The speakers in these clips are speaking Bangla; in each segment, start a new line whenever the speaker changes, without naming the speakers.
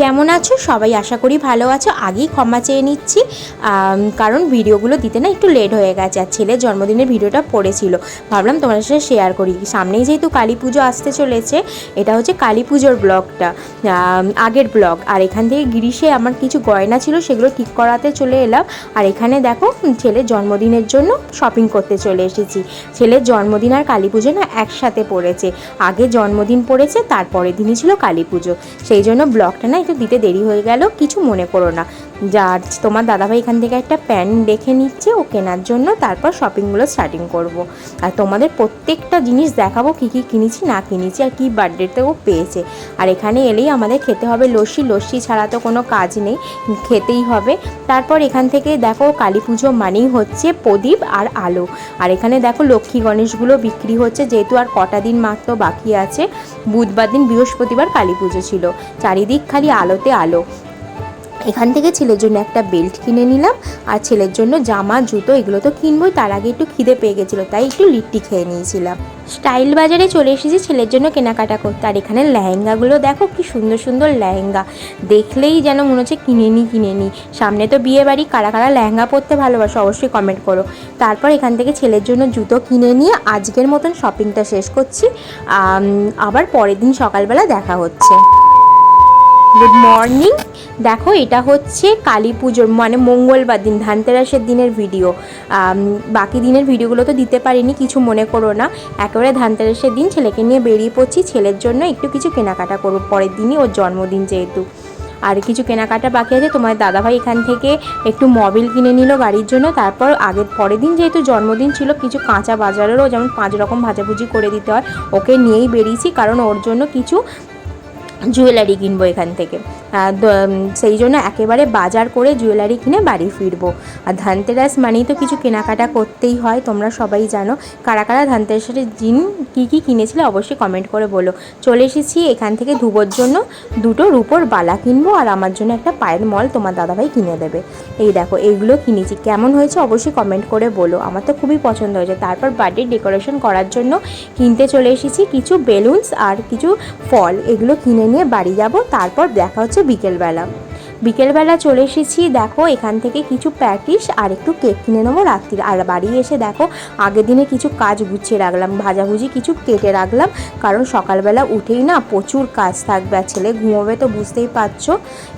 কেমন আছো? সবাই আশা করি ভালো আছো। আগেই ক্ষমা চেয়ে নিচ্ছি। কারণ ভিডিওগুলো দিতে না একটু লেট হয়ে গেছে আর ছেলের জন্মদিনের ভিডিওটা পড়েছিল। ভাবলাম তোমার সাথে শেয়ার করি। সামনেই যেহেতু কালী পুজো আসতে চলেছে, এটা হচ্ছে কালী পুজোর ব্লগটা আগের ব্লগ আর এখান থেকে গিরিশে আমার কিছু গয়না ছিল, সেগুলো ঠিক করাতে চলে এলাম। আর এখানে দেখো ছেলের জন্মদিনের জন্য শপিং করতে চলে এসেছি। ছেলের জন্মদিন আর কালী পুজো না একসাথে পড়েছে। আগে জন্মদিন পড়েছে, তারপরের দিনই ছিল কালী পুজো। সেই জন্য ব্লগটা না একটু দিতে দেরি হয়ে গেল কিছু মনে করো না। যার, তোমার দাদাভাই এখান থেকে একটা প্যান দেখে নিচ্ছে, ও কেনার জন্য তারপর শপিংগুলো স্টার্টিং করব। আর তোমাদের প্রত্যেকটা জিনিস দেখাবো, কী কী কিনেছি, না কিনেছি, আর কী বার্থডেতে ও পেয়েছে। আর এখানে এলেই আমাদের খেতে হবে লস্যি লস্যি ছাড়া তো কোনো কাজ নেই, খেতেই হবে। তারপর এখান থেকে দেখো কালী পুজো মানেই হচ্ছে প্রদীপ আর আলো। আর এখানে দেখো লক্ষ্মী গণেশগুলো বিক্রি হচ্ছে, যেহেতু আর কটা দিন মাত্র বাকি আছে, বুধবার দিন বৃহস্পতিবার কালী পুজো ছিল। চারিদিক খালি আলোতে আলো। এখান থেকে ছেলের জন্য একটা বেল্ট কিনে নিলাম, আর ছেলের জন্য জামা, জুতো এগুলো তো কিনবোই, তার আগে একটু খিদে পেয়ে গেছিল, তাই একটু লিট্টি খেয়ে নিয়েছিলাম। স্টাইল বাজারে চলে এসেছি ছেলের জন্য কেনাকাটা করতে, আর এখানে লেহেঙ্গাগুলো দেখো কি সুন্দর সুন্দর লেহেঙ্গা, দেখলেই যেন মনে হচ্ছে কিনে নিই কিনে নিই সামনে তো বিয়ে বাড়ি, কারা কারা লেহেঙ্গা পরতে ভালোবাসো অবশ্যই কমেন্ট করো। তারপর এখান থেকে ছেলের জন্য জুতো কিনে নিয়ে আজকের মতন শপিংটা শেষ করছি আবার পরের দিন সকালবেলা দেখা হচ্ছে। Good morning. দেখো, এটা হচ্ছে কালী পুজোর মানে মঙ্গলবার দিন, ধানতেরাসের দিনের ভিডিও। বাকি দিনের ভিডিওগুলো তো দিতে পারিনি, কিছু মনে করো না। একেবারে ধানতেরাসের দিন, ছেলেকে নিয়ে বেরিয়ে পড়ছি। ছেলের জন্য একটু কিছু কেনাকাটা করব, পরের দিনই ওর জন্মদিন যেহেতু। আর কিছু কেনাকাটা বাকি আছে, তোমার দাদাভাই এখান থেকে একটু মোবিল কিনে নিল গাড়ির জন্য। তারপর আগের, পরের দিন যেহেতু জন্মদিন ছিল, কিছু কাঁচা বাজারেরও যেমন পাঁচ রকম ভাজাভুজি করে দিতে হয়, ওকে নিয়েই বেরিয়েছি। কারণ ওর জন্য কিছু জুয়েলারি কিনবো এখান থেকে। সেই জন্য একেবারে বাজার করে জুয়েলারি কিনে বাড়ি ফিরবো। আর ধানতেরাস মানেই তো কিছু কেনাকাটা করতেই হয়, তোমরা সবাই জানো। কারা কারা ধানতেরাসের দিন কী কী কিনেছিলে অবশ্যই কমেন্ট করে বলো। চলে এসেছি এখান থেকে ধুবোর জন্য। দুটো রুপোর বালা কিনবো আর আমার জন্য একটা পায়ের মল তোমার দাদাভাই কিনে দেবে। এই দেখো, এইগুলো কিনেছি। কেমন হয়েছে অবশ্যই কমেন্ট করে বলো। আমার তো খুবই পছন্দ হয়েছে। তারপর বার্থডে ডেকোরেশন করার জন্য কিনতে চলে এসেছি। কিছু বেলুনস আর কিছু ফল, এগুলো কিনে নিয়ে বাড়ি যাব তারপর দেখা হচ্ছে বিকেলবেলা। বিকেলবেলা চলে এসেছি, দেখো এখান থেকে কিছু প্যাটিস আর একটু কেক কিনে নেব রাত্রির। আর বাড়ি এসে দেখো, আগের দিনে কিছু কাজ গুছিয়ে রাখলাম, ভাজাভুজি কিছু কেটে রাখলাম, কারণ সকালবেলা উঠেই না প্রচুর কাজ থাকবে আর ছেলে ঘুমোবে তো বুঝতেই পারছ।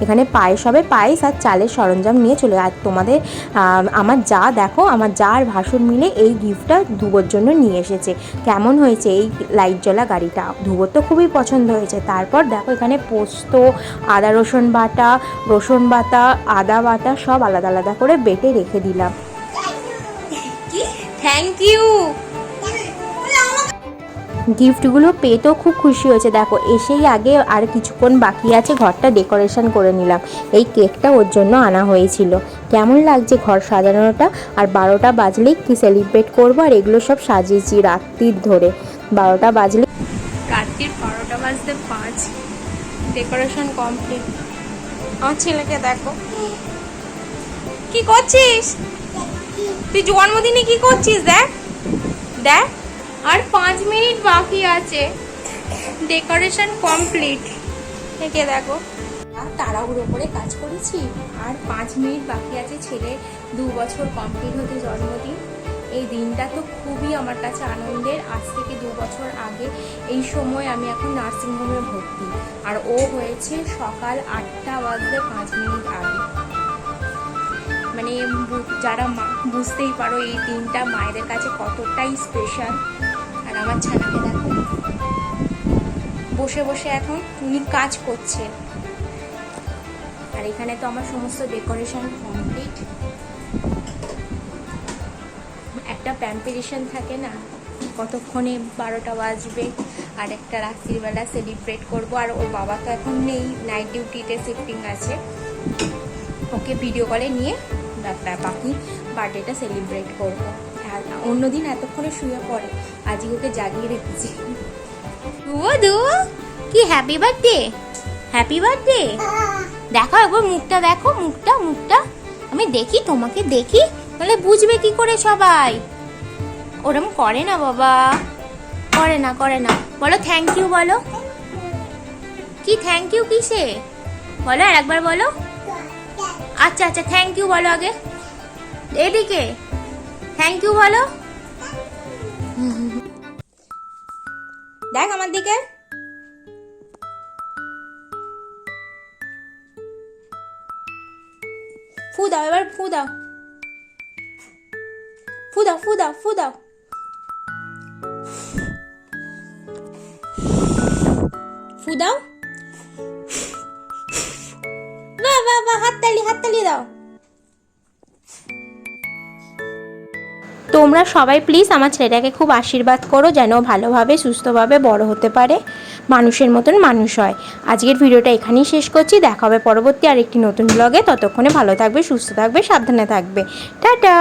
এখানে পায়েস হবে, পায়েস আর চালের সরঞ্জাম নিয়ে চলে আর তোমাদের আমার যা দেখো, আমার যা আর ভাসুর মিলে এই গিফটটা ধুবোর জন্য নিয়ে এসেছে। কেমন হয়েছে এই লাইট জ্বলা গাড়িটা? ধুবোর তো খুবই পছন্দ হয়েছে। তারপর দেখো এখানে পোস্ত, আদা রসুন বাটা রসুন বাটা আদা বাটা সব আলাদা আলাদা করে বেটে রেখে দিলাম। থ্যাংক ইউ গিফটগুলো পেয়ে তো খুব খুশি হয়েছে। দেখো এসেই আগে আর কিছুক্ষণ বাকি আছে ঘরটা ডেকোরেশন করে নিলাম। এই কেকটা ওর জন্য আনা হয়েছিল। কেমন লাগছে ঘর সাজানোটা? আর বারোটা বাজলেই কি সেলিব্রেট করব? আর এগুলো সব সাজিয়েছি রাত্রির ধরে। বারোটা বাজলে রাত্রির বারোটা বাজতে পাঁচ। ডেকোরেশন কমপ্লিট আমার ছেলেকে দেখো। কি করছিস? তুই জন্মদিনে কি করছিস, দেখ। দেখ, আর পাঁচ মিনিট বাকি আছে। ডেকোরেশন কমপ্লিট থেকে দেখো। তাড়াহুড়ো করে কাজ করেছি। আর পাঁচ মিনিট বাকি আছে ছেলে দু বছর কমপ্লিট হতে জন্মদিন। এই দিনটা তো খুবই আমার কাছে আনন্দের। আজ থেকে দু বছর আগে এই সময় আমি এখন নার্সিংহোমে ভর্তি। আর ও হয়েছে সকাল আটটা বাজতে পাঁচ মিনিট আগে। মানে যারা মা বুঝতেই পারো এই দিনটা মায়েদের কাছে কতটাই স্পেশাল আর আমার ছানাকে দেখো। বসে বসে এখন উনি কাজ করছে আর এখানে তো আমার সমস্ত ডেকোরেশন কমপ্লিট একটা প্যাম্পিরেশন থাকে না, কতক্ষণে বারোটা বাজবে, আর একটা রাত্রিবেলা সেলিব্রেট করব, আর ওর বাবা তো এখন নেই নাইট ডিউটিতে শিফটিং আছে। ওকে ভিডিও কলে নিয়ে ব্যাপার বাকি বার্থডেটা সেলিব্রেট করব। আর অন্যদিন এতক্ষণে শুয়ে পড়ে, আজকে ওকে জাগিয়ে রেখেছি। দুয়ো কি হ্যাপি বার্থডে হ্যাপি বার্থডে দেখো একবার মুখটা দেখো, মুখটা মুখটা। আমি দেখি, তোমাকে দেখি, তাহলে বুঝবে কি করে সবাই? ওরম করে না বাবা। করে না করে না। বলো থ্যাংক ইউ বলো। কি থ্যাংক ইউ কিসে? বলো আর একবার বলো। আচ্ছা আচ্ছা থ্যাংক ইউ বলো আগে। এদিকে। থ্যাংক ইউ বলো। দেখ আমার দিকে। ফু দাও, এবার ফু দাও। ফু দাও ফু দাও ফু দাও। ফু দাও। বাহ বাহ বাহ হাততালি হাততালি দাও। তোমরা সবাই প্লিজ আমার ছেলেটাকে খুব আশীর্বাদ করো যেন ভালোভাবে, সুস্থভাবে বড় হতে পারে। মানুষের মতন মানুষ হয়। আজকের ভিডিওটা এখানেই শেষ করছি। দেখা হবে পরবর্তী আরেকটি নতুন ব্লগে ততক্ষণে ভালো থাকবে, সুস্থ থাকবে, সাবধানে থাকবে। টাটা!